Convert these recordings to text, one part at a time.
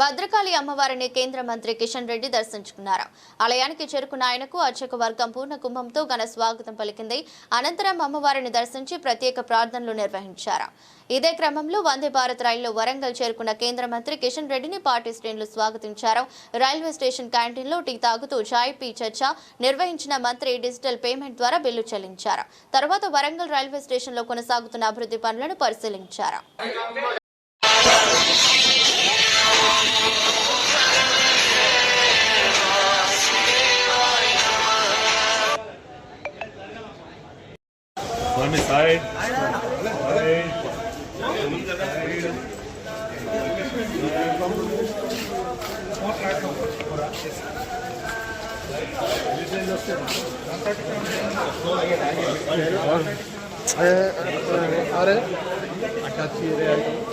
భద్రకాళి అమ్మవారిని కేంద్ర మంత్రి కిషన్ రెడ్డి దర్శించుకున్నారు. ఆలయానికి చేరుకున్న ఆయనకు అర్చక వర్గం పూర్ణ కుంభంతో ఘన స్వాగతం పలికింది. అనంతరం అమ్మవారిని దర్శించి ప్రత్యేక ప్రార్థనలు నిర్వహించారు. ఇదే క్రమంలో వందే భారత్ రైల్లో వరంగల్ చేరుకున్న కేంద్ర మంత్రి కిషన్ రెడ్డిని పార్టీ శ్రేణులు స్వాగతించారు. రైల్వే స్టేషన్ క్యాంటీన్లో టీ తాగుతూ చాయ్ పీ చర్చ నిర్వహించిన మంత్రి డిజిటల్ పేమెంట్ ద్వారా బిల్లు చెల్లించారు. తర్వాత వరంగల్ రైల్వే స్టేషన్లో కొనసాగుతున్న అభివృద్ధి పనులను పరిశీలించారు. One side. Side. side. अरे अटैच ही रहे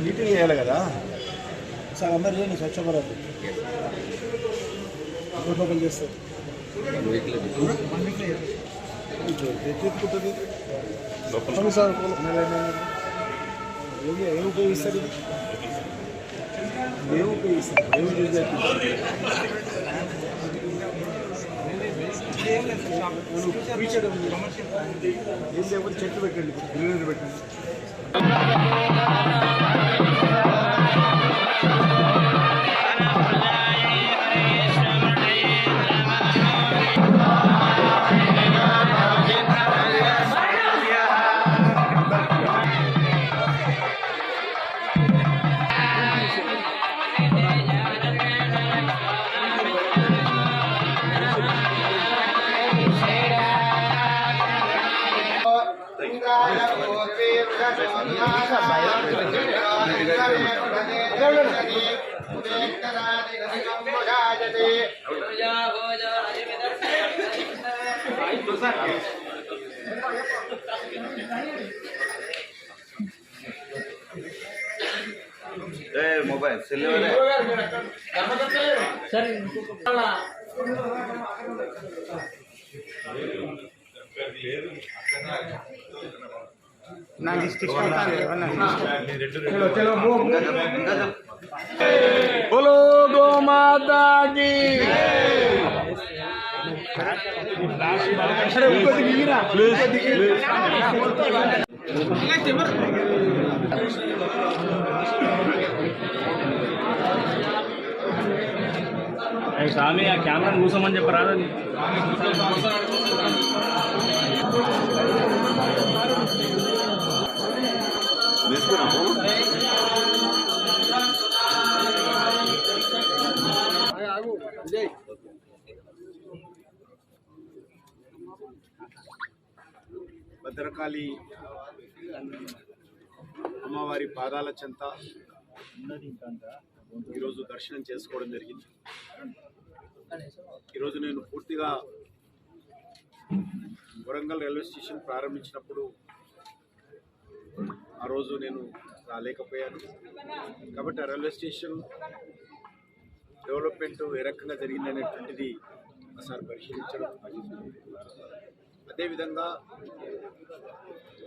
మీటింగ్ చేయాలి కదా సార్ అందరు చేయండి స్వచ్ఛ భారత్ రూపకం చేస్తారు సార్ ఏమి ఉపయోగిస్తారు ఇది ఏమి ఉపయోగిస్తారు ఏమి యూజ్ చేస్తారు ఏం లేకపోతే చెట్లు పెట్టండి గ్రీనరీ పెట్టండి मोबाइल सिल्वर सर ना लिस्टिक चलो चलो बोलो। మాతాకి స్వామి ఆ కెమెరా కూసామని చెప్పరాదని భద్రకాళి అమ్మవారి పాదాల చెంత ఈరోజు దర్శనం చేసుకోవడం జరిగింది. ఈరోజు నేను పూర్తిగా వరంగల్ రైల్వే స్టేషన్ ప్రారంభించినప్పుడు ఆ రోజు నేను రాలేకపోయాను. కాబట్టి ఆ రైల్వే స్టేషన్ డెవలప్మెంట్ ఏ రకంగా జరిగిందనేటువంటిది ఒకసారి పరిశీలించడం. అదేవిధంగా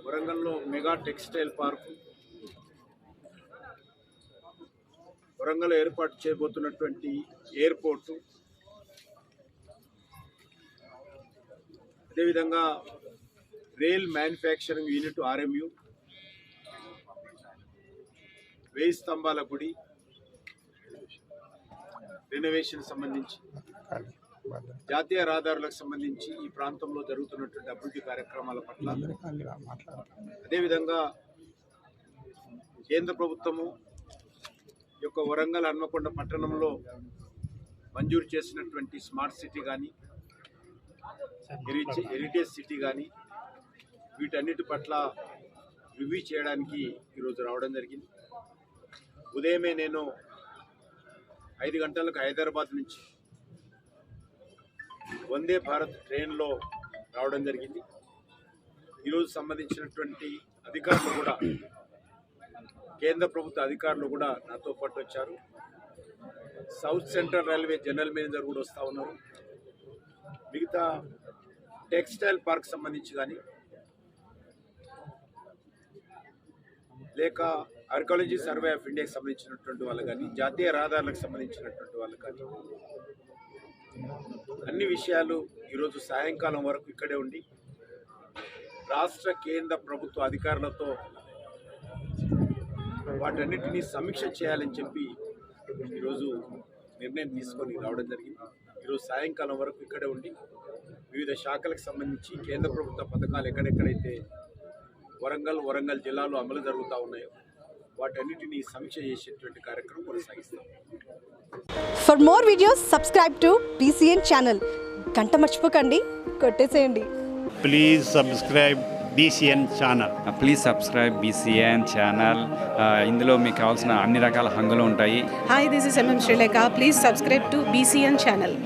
వరంగల్లో మెగా టెక్స్టైల్ పార్క్ వరంగల్ ఏర్పాటు చేయబోతున్నటువంటి ఎయిర్పోర్టు. అదేవిధంగా రైల్ మ్యానుఫ్యాక్చరింగ్ యూనిట్ ఆర్ఎంయు వేయి స్తంభాల గుడి రెనోవేషన్ సంబంధించి. జాతీయ రహదారులకు సంబంధించి ఈ ప్రాంతంలో జరుగుతున్నటువంటి అభివృద్ధి కార్యక్రమాల పట్ల అదేవిధంగా కేంద్ర ప్రభుత్వము యొక్క వరంగల్ హన్మకొండ పట్టణంలో మంజూరు చేసినటువంటి స్మార్ట్ సిటీ కానీ హెరిటేజ్ సిటీ కానీ వీటన్నిటి పట్ల రివ్యూ చేయడానికి ఈరోజు రావడం జరిగింది. ఉదయమే నేను ఐదు గంటలకు హైదరాబాద్ నుంచి వందే భారత్ ట్రైన్లో రావడం జరిగింది. ఈరోజు సంబంధించినటువంటి అధికారులు కూడా కేంద్ర ప్రభుత్వ అధికారులు కూడా నాతో పాటు వచ్చారు. South central railway general manager కూడా వస్తూ ఉన్నారు. మిగతా టెక్స్టైల్ పార్క్ సంబంధించి కానీ లేక ఆర్కాలజీ సర్వే ఆఫ్ ఇండియాకి సంబంధించినటువంటి వాళ్ళు కానీ జాతీయ రహదారులకు సంబంధించినటువంటి వాళ్ళు కానీ అన్ని విషయాలు ఈరోజు సాయంకాలం వరకు ఇక్కడే ఉండి రాష్ట్ర కేంద్ర ప్రభుత్వ అధికారులతో వాటన్నిటినీ సమీక్ష చేయాలని చెప్పి ఈరోజు నిర్ణయం తీసుకొని రావడం జరిగింది. ఈరోజు సాయంకాలం వరకు ఇక్కడే ఉండి వివిధ శాఖలకు సంబంధించి కేంద్ర ప్రభుత్వ పథకాలు ఎక్కడెక్కడైతే వరంగల్ వరంగల్ జిల్లాలో అమలు జరుగుతూ ఉన్నాయో వాటన్నిటినీ సమీక్ష చేసేటువంటి కార్యక్రమం కొనసాగిస్తాం. For more videos subscribe to BCN channel గంట మర్చిపోకండి. కొట్టేసేయండి. Please subscribe BCN channel please subscribe BCN channel ఇందులో మీకు కావాల్సిన అన్ని రకాల హంగులు ఉంటాయి. Hi, this is MM Sri Lanka. Please subscribe to BCN channel.